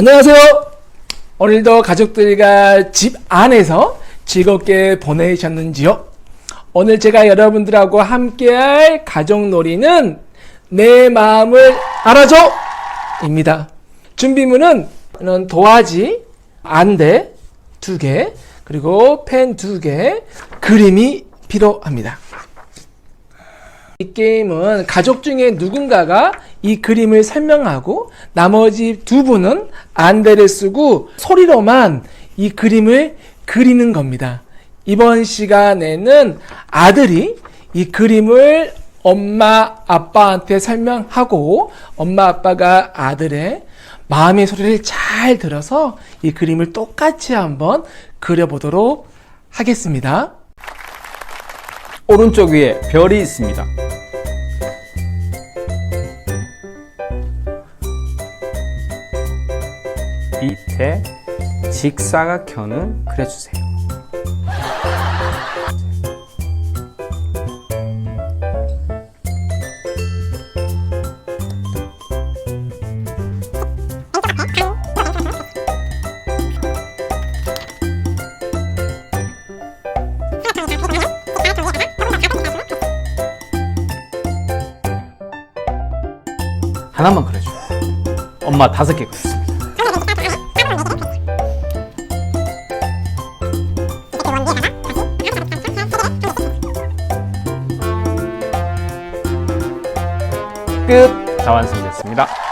안녕하세요. 오늘도 가족들과 집 안에서 즐겁게 보내셨는지요? 오늘 제가 여러분들하고 함께할 가족놀이는 내 마음을 알아줘! 입니다. 준비물은 도화지, 안대 두 개, 그리고 펜두 개, 그림이 필요합니다. 이 게임은 가족 중에 누군가가 이 그림을 설명하고 나머지 두 분은 안대를 쓰고 소리로만 이 그림을 그리는 겁니다. 이번 시간에는 아들이 이 그림을 엄마 아빠한테 설명하고 엄마 아빠가 아들의 마음의 소리를 잘 들어서 이 그림을 똑같이 한번 그려보도록 하겠습니다. 오른쪽 위에 별이 있습니다. 밑에 직사각형을 그려주세요. 하나만 그려줘요. 엄마 다섯 개 그렸습니다. 끝! 다 완성됐습니다.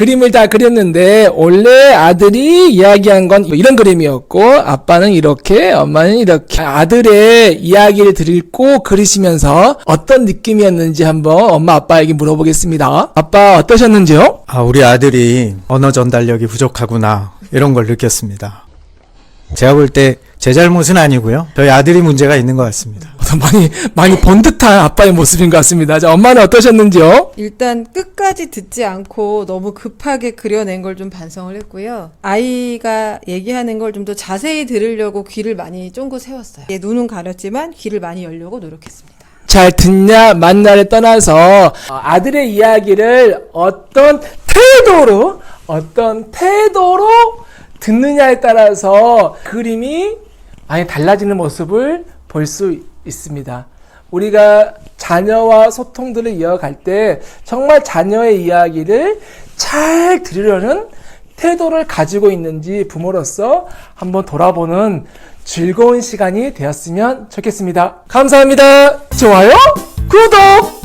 그림을 다 그렸는데 원래 아들이 이야기한 건뭐 이런 그림이었고 아빠는 이렇게 엄마는 이렇게 아들의 이야기를 듣고 그리시면서 어떤 느낌이었는지 한번 엄마 아빠에게 물어보겠습니다. 아빠 어떠셨는지요? 아, 우리 아들이 언어 전달력이 부족하구나. 이런 걸 느꼈습니다. 제가 볼 때 제 잘못은 아니고요. 저희 아들이 문제가 있는 것 같습니다. 많이 많이 번 듯한 아빠의 모습인 것 같습니다. 자, 엄마는 어떠셨는지요? 일단 끝까지 듣지 않고 너무 급하게 그려낸 걸 좀 반성을 했고요. 아이가 얘기하는 걸 좀 더 자세히 들으려고 귀를 많이 쫑긋 세웠어요. 예, 눈은 가렸지만 귀를 많이 열려고 노력했습니다. 잘 듣냐 만나를 떠나서 어, 아들의 이야기를 어떤 태도로 어떤 태도로 듣느냐에 따라서 그림이 많이 달라지는 모습을 볼 수 있습니다. 우리가 자녀와 소통들을 이어갈 때 정말 자녀의 이야기를 잘 들으려는 태도를 가지고 있는지 부모로서 한번 돌아보는 즐거운 시간이 되었으면 좋겠습니다. 감사합니다. 좋아요, 구독,